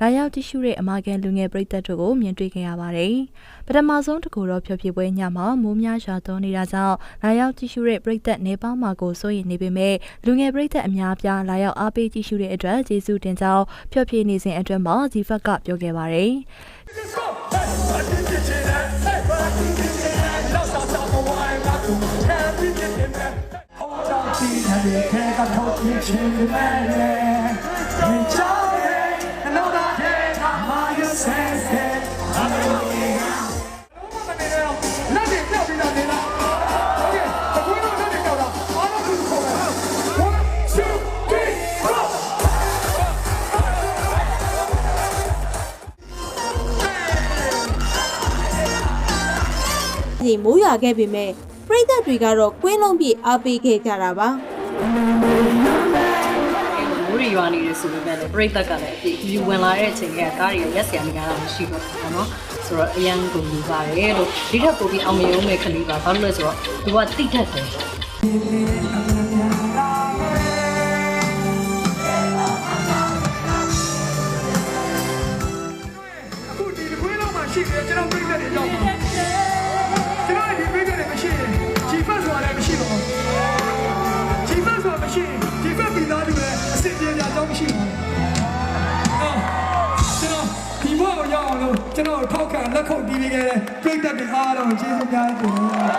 လာရောက်ကြည့်ရှုတဲ့အမာကန်လူငယ်ပရိသတ်တို့ကိုမြင်တွေ့ခဲ့ရပါတယ်။ပထမဆုံးတစ်ခုတော့ဖျော်ဖြေပွဲညမှာမိုးများရွာသွန်းနေတာကြောင့်လာရောက်ကြည့်ရှုတဲ့ပရိသတ်နေပေါင်းမှာကိုစိုးရိမ်နေပေမဲ့လူငယ်ပရိသတ်အများပြားလာရောက်အားပေးကြည့်ရှုတဲ့အတွက်ကျေးဇူးတင်ကြောင်းဖျော်ဖြေနေစဉ်အတွင်းမှာဇီဖက်ကပြောခဲ့ပါတယ်။ဒီဟန်ဒီခဲကထုတ်ပြချင်းမဲ့ရဲ့ဒီချော ရေမိုးရွာခဲ့ပေမဲ့ပရိသတ်တွေကတော့ကွင်းလုံးပြည့်အားပေးခဲ့ကြတာပါမိုးရီရွာနေတယ်ဆိုပေမဲ့လည်းပြိတ္တကလည်းအပြည့်ဒီဝင်လာတဲ့အချိန်ကကားတွေကရက်စရာမကြတာမရှိဘူးပေါ့နော်ဆိုတော့အရန်ကိုလူပါတယ်လို့ဒီထက်ပိုပြီးအောင်မြင်အောင်ပဲခလေးပါဘာလို့လဲဆိုတော့သူကတိတ်တတ်တယ်ရှိတယ်ကျွန်တော်ပြိတ္တတွေရောက် မရှိရင်ဂျီဖတ်ပြီးသားလူလည်းအစစ်ပြေကြအကြောင်းမရှိပါဘူးအော်ကျွန်တော်ဒီဘက်ကိုရောက်အောင်လို့ကျွန်တော်ထောက်ခံလက်ခုပ်တီးပေးခဲ့တဲ့ပြိတ္တတွေအားလုံးကျေးဇူးများတင်ပါတယ်